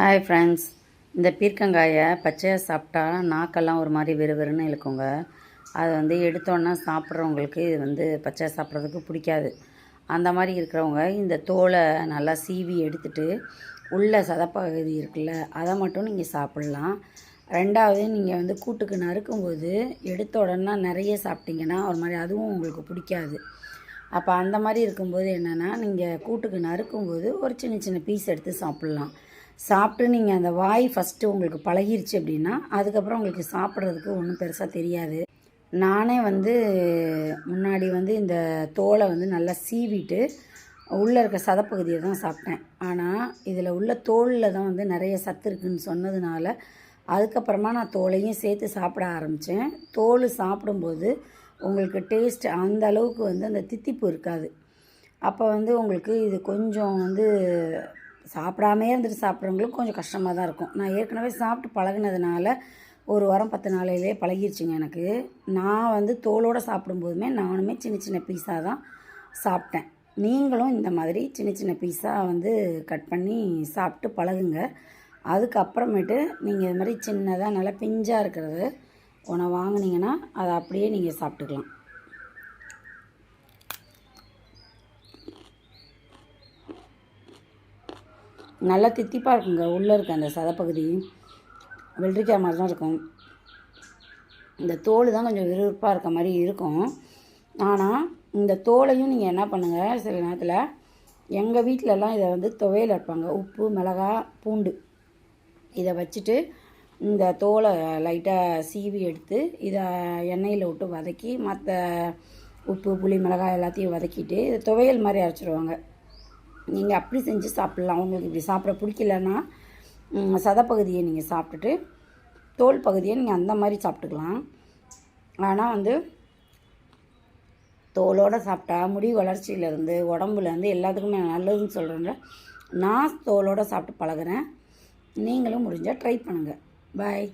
Hi friends இந்த பீர்க்கங்காயை பச்சையாக சாப்பிட்டா நாக்கெல்லாம் ஒரு மாதிரி வெறுவெறுன்னு இழுக்குங்க. அது வந்து எடுத்தோன்னே சாப்பிட்றவங்களுக்கு இது வந்து பச்சையாக சாப்பிட்றதுக்கு பிடிக்காது. அந்த மாதிரி இருக்கிறவங்க இந்த தோலை நல்லா சீவி எடுத்துட்டு உள்ள சதப்பகுதி இருக்குல்ல அதை மட்டும் நீங்கள் சாப்பிட்லாம். ரெண்டாவது நீங்கள் வந்து கூட்டுக்கு நறுக்கும்போது எடுத்த உடனே நிறைய சாப்பிட்டீங்கன்னா ஒரு மாதிரி அதுவும் உங்களுக்கு பிடிக்காது. அப்போ அந்த மாதிரி இருக்கும்போது என்னென்னா நீங்கள் கூட்டுக்கு நறுக்கும்போது ஒரு சின்ன சின்ன பீஸ் எடுத்து சாப்பிட்லாம். சாப்பிட்டு நீங்கள் அந்த வாய் ஃபஸ்ட்டு உங்களுக்கு பழகிருச்சு அப்படின்னா அதுக்கப்புறம் உங்களுக்கு சாப்பிட்றதுக்கு ஒன்றும் பெருசாக தெரியாது. நானே வந்து முன்னாடி வந்து இந்த தோலை வந்து நல்லா சீவிட்டு உள்ளே இருக்க சதப்பகுதியை தான் சாப்பிட்டேன். ஆனால் இதில் உள்ள தோலில் தான் வந்து நிறைய சத்து இருக்குன்னு சொன்னதுனால அதுக்கப்புறமா நான் தோலையும் சேர்த்து சாப்பிட ஆரம்பித்தேன் தோல் சாப்பிடும்போது உங்களுக்கு டேஸ்ட் அந்த அளவுக்கு வந்து அந்த தித்திப்பு இருக்காது. அப்போ வந்து உங்களுக்கு இது கொஞ்சம் வந்து சாப்பிடாமே இருந்துட்டு சாப்பிட்றவங்களுக்கு கொஞ்சம் கஷ்டமாக தான் இருக்கும். நான் ஏற்கனவே சாப்பிட்டு பழகுனதுனால ஒரு வாரம் பத்து நாளையிலே பழகிருச்சுங்க எனக்கு. நான் வந்து தோலோடு சாப்பிடும்போதுமே நானுமே சின்ன சின்ன பீஸாக தான் சாப்பிட்டேன். நீங்களும் இந்த மாதிரி சின்ன சின்ன பீஸாக வந்து கட் பண்ணி சாப்பிட்டு பழகுங்க. அதுக்கப்புறமேட்டு நீங்கள் இது மாதிரி சின்னதாக நல்லா பிஞ்சாக இருக்கிறது உணவு வாங்குனீங்கன்னா அதை அப்படியே நீங்கள் சாப்பிட்டுக்கலாம். நல்லா தித்திப்பாக இருக்குங்க உள்ளே இருக்க அந்த சதப்பகுதி வெள்ளரிக்காய் மாதிரி தான் இருக்கும். இந்த தோல் தான் கொஞ்சம் விறுவிறுப்பாக இருக்க மாதிரி இருக்கும். ஆனால் இந்த தோலையும் நீங்கள் என்ன பண்ணுங்கள் சில நேரத்தில் எங்கள் வீட்டிலலாம் இதை வந்து துவையல் இருப்பாங்க உப்பு மிளகா பூண்டு. இதை வச்சுட்டு இந்த தோலை லைட்டாக சீவி எடுத்து இதை எண்ணெயில் விட்டு வதக்கி மற்ற உப்பு புளி மிளகாய் எல்லாத்தையும் வதக்கிட்டு இதை துவையல் மாதிரி அரைச்சிடுவாங்க நீங்கள் அப்படி செஞ்சு சாப்பிட்லாம். உங்களுக்கு இப்படி சாப்பிட பிடிக்கலன்னா சதப்பகுதியை நீங்கள் சாப்பிட்டுட்டு தோல் பகுதியை நீங்கள் அந்த மாதிரி சாப்பிட்டுக்கலாம். ஆனால் வந்து தோலோடு சாப்பிட்டா முடி வளர்ச்சியிலேருந்து உடம்புலேருந்து எல்லாத்துக்குமே நல்லதுன்னு சொல்கிறேன் நான் தோலோடு சாப்பிட்டு பழகுறேன். நீங்களும் முடிஞ்சால் ட்ரை பண்ணுங்கள் பாய்